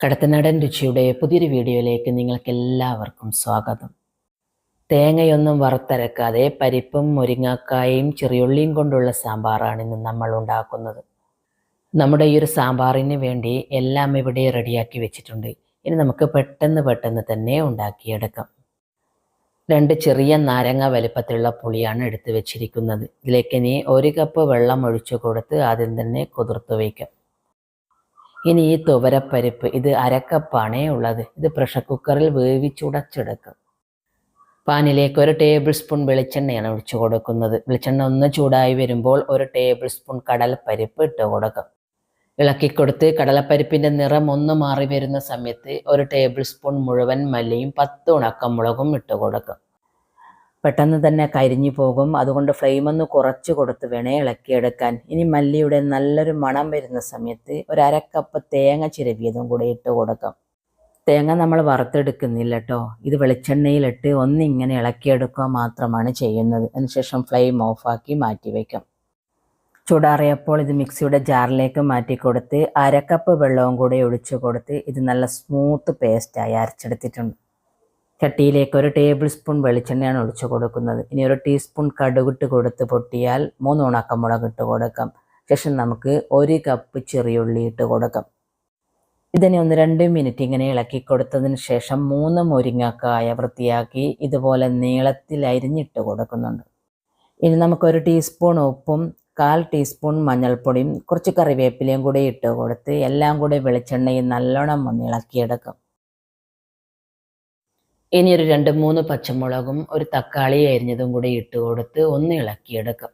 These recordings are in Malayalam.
കടത്തനാടൻ രുചിയുടെ പുതിയൊരു വീഡിയോയിലേക്ക് നിങ്ങൾക്ക് എല്ലാവർക്കും സ്വാഗതം. തേങ്ങയൊന്നും വറുത്തരക്കാതെ പരിപ്പും മുരിങ്ങാക്കായും ചെറിയുള്ളിയും കൊണ്ടുള്ള സാമ്പാറാണ് ഇന്ന് നമ്മൾ ഉണ്ടാക്കുന്നത്. നമ്മുടെ ഈ ഒരു സാമ്പാറിന് വേണ്ടി എല്ലാം ഇവിടെ റെഡിയാക്കി വെച്ചിട്ടുണ്ട്. ഇനി നമുക്ക് പെട്ടെന്ന് പെട്ടെന്ന് തന്നെ ഉണ്ടാക്കിയെടുക്കാം. രണ്ട് ചെറിയ നാരങ്ങ വലിപ്പത്തിലുള്ള പുളിയാണ് എടുത്തു വെച്ചിരിക്കുന്നത്. ഇതിലേക്ക് ഇനി ഒരു കപ്പ് വെള്ളം ഒഴിച്ചു കൊടുത്ത് ആദ്യം തന്നെ കുതിർത്ത് വയ്ക്കാം. ഇനി ഈ തുവരപ്പരിപ്പ് ഇത് അരക്കപ്പാണേ ഉള്ളത്. ഇത് പ്രഷർ കുക്കറിൽ വേവിച്ചുടച്ചെടുക്കും. പാനിലേക്ക് ഒരു ടേബിൾ സ്പൂൺ വെളിച്ചെണ്ണയാണ് ഒഴിച്ചു കൊടുക്കുന്നത്. വെളിച്ചെണ്ണ ഒന്ന് ചൂടായി വരുമ്പോൾ ഒരു ടേബിൾ സ്പൂൺ കടലപ്പരിപ്പ് ഇട്ട് കൊടുക്കാം. ഇളക്കി കൊടുത്ത് കടലപ്പരിപ്പിന്റെ നിറം ഒന്ന് മാറി വരുന്ന സമയത്ത് ഒരു ടേബിൾ സ്പൂൺ മുഴുവൻ മല്ലിയും പത്ത് ഉണക്കമുളകും ഇട്ട് കൊടുക്കാം. പെട്ടെന്ന് തന്നെ കരിഞ്ഞു പോകും. അതുകൊണ്ട് ഫ്ലെയിം ഒന്ന് കുറച്ച് കൊടുത്ത് വേണേ ഇളക്കിയെടുക്കാൻ ഇനി മല്ലിയുടെ നല്ലൊരു മണം വരുന്ന സമയത്ത് ഒരു അരക്കപ്പ് തേങ്ങ ചിരവിയതും കൂടെ ഇട്ട് കൊടുക്കാം. തേങ്ങ നമ്മൾ വറുത്തെടുക്കുന്നില്ല കേട്ടോ ഇത് വെളിച്ചെണ്ണയിലിട്ട് ഒന്നിങ്ങനെ ഇളക്കിയെടുക്കുക മാത്രമാണ് ചെയ്യുന്നത്. അതിനുശേഷം ഫ്ലെയിം ഓഫാക്കി മാറ്റി വയ്ക്കാം ചൂടാറിയപ്പോൾ ഇത് മിക്സിയുടെ ജാറിലേക്ക് മാറ്റി കൊടുത്ത് അരക്കപ്പ് വെള്ളവും കൂടെ ഒഴിച്ചു കൊടുത്ത് ഇത് നല്ല സ്മൂത്ത് പേസ്റ്റായി അരച്ചെടുത്തിട്ടുണ്ട്. ചട്ടിയിലേക്ക് ഒരു ടേബിൾ സ്പൂൺ വെളിച്ചെണ്ണയാണ് ഒഴിച്ചു കൊടുക്കുന്നത്. ഇനി ഒരു ടീസ്പൂൺ കടുകിട്ട് കൊടുത്ത് പൊട്ടിയാൽ മൂന്ന് ഉണക്കമുളക് ഇട്ട് കൊടുക്കാം. ശേഷം നമുക്ക് ഒരു കപ്പ് ചെറിയുള്ളി ഇട്ട് കൊടുക്കാം. ഇതിനെ ഒന്ന് രണ്ട് മിനിറ്റ് ഇങ്ങനെ ഇളക്കി കൊടുത്തതിന് ശേഷം മൂന്ന് മുരിങ്ങക്കായ വൃത്തിയാക്കി ഇതുപോലെ നീളത്തിൽ അരിഞ്ഞിട്ട് കൊടുക്കുന്നുണ്ട്. ഇനി നമുക്കൊരു ടീസ്പൂൺ ഉപ്പും കാൽ ടീസ്പൂൺ മഞ്ഞൾപ്പൊടിയും കുറച്ച് കറിവേപ്പിലയും കൂടി ഇട്ട് കൊടുത്ത് എല്ലാം കൂടി വെളിച്ചെണ്ണയിൽ നല്ലോണം ഒന്ന് ഇളക്കിയെടുക്കും. ഇനി ഒരു രണ്ട് മൂന്ന് പച്ചമുളകും ഒരു തക്കാളി അരിഞ്ഞതും കൂടി ഇട്ട് കൊടുത്ത് ഒന്ന് ഇളക്കിയെടുക്കും.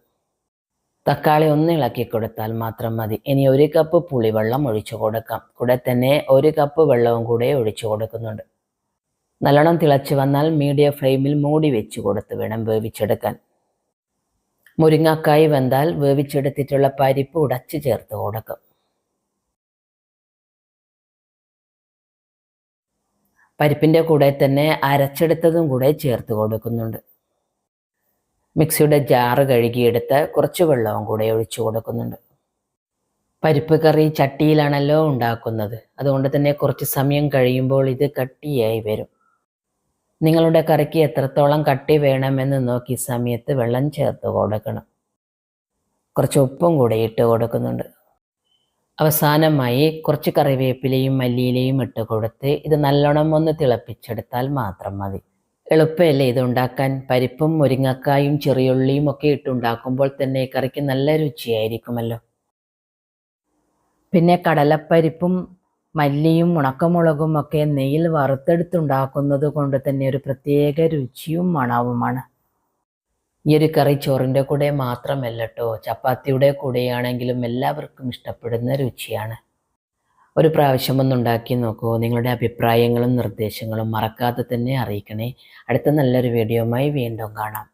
തക്കാളി ഒന്ന് ഇളക്കി കൊടുത്താൽ മാത്രം മതി. ഇനി ഒരു കപ്പ് പുളിവെള്ളം ഒഴിച്ചു കൊടുക്കാം. കൂടെ തന്നെ ഒരു കപ്പ് വെള്ളവും കൂടെ ഒഴിച്ചു കൊടുക്കുന്നുണ്ട്. നല്ലോണം തിളച്ചു വന്നാൽ മീഡിയം ഫ്ലെയിമിൽ മൂടി വെച്ച് കൊടുത്ത് വേണം വേവിച്ചെടുക്കാൻ. മുരിങ്ങക്കായി വെന്താൽ വേവിച്ചെടുത്തിട്ടുള്ള പരിപ്പ് ഉടച്ചു ചേർത്ത് കൊടുക്കും. പരിപ്പിന്റെ കൂടെ തന്നെ അരച്ചെടുത്തതും കൂടെ ചേർത്ത് കൊടുക്കുന്നുണ്ട്. മിക്സിയുടെ ജാറ് കഴുകിയെടുത്ത് കുറച്ച് വെള്ളവും കൂടെ ഒഴിച്ചു കൊടുക്കുന്നുണ്ട്. പരിപ്പ് കറി ചട്ടിയിലാണല്ലോ ഉണ്ടാക്കുന്നത്. അതുകൊണ്ട് തന്നെ കുറച്ച് സമയം കഴിയുമ്പോൾ ഇത് കട്ടിയായി വരും. നിങ്ങളുടെ കറിക്ക് എത്രത്തോളം കട്ടി വേണമെന്ന് നോക്കി സമയത്ത് വെള്ളം ചേർത്ത് കൊടുക്കണം. കുറച്ച് ഉപ്പും കൂടെ ഇട്ട് കൊടുക്കുന്നുണ്ട്. അവസാനമായി കുറച്ച് കറിവേപ്പിലയും മല്ലിയിലയും ഇട്ട് കൊടുത്ത് ഇത് നല്ലോണം ഒന്ന് തിളപ്പിച്ചെടുത്താൽ മാത്രം മതി. എളുപ്പമല്ലേ ഇത് ഉണ്ടാക്കാൻ? പരിപ്പും മുരിങ്ങക്കായും ചെറിയുള്ളിയും ഒക്കെ ഇട്ടുണ്ടാക്കുമ്പോൾ തന്നെ കറിക്ക് നല്ല രുചിയായിരിക്കുമല്ലോ. പിന്നെ കടലപ്പരിപ്പും മല്ലിയും ഉണക്കമുളകും ഒക്കെ നെയ്യിൽ വറുത്തെടുത്തുണ്ടാക്കുന്നത് കൊണ്ട് തന്നെ ഒരു പ്രത്യേക രുചിയും മണവുമാണ്. ഈ ഒരു കറി ചോറിന്റെ കൂടെ മാത്രമല്ല കേട്ടോ ചപ്പാത്തിയുടെ കൂടെയാണെങ്കിലും എല്ലാവർക്കും ഇഷ്ടപ്പെടുന്ന രുചിയാണ്. ഒരു പ്രാവശ്യം ഒന്ന് ഉണ്ടാക്കി നോക്കൂ. നിങ്ങളുടെ അഭിപ്രായങ്ങളും നിർദ്ദേശങ്ങളും മറക്കാതെ തന്നെ അറിയിക്കണേ. അടുത്ത നല്ലൊരു വീഡിയോയുമായി വീണ്ടും കാണാം.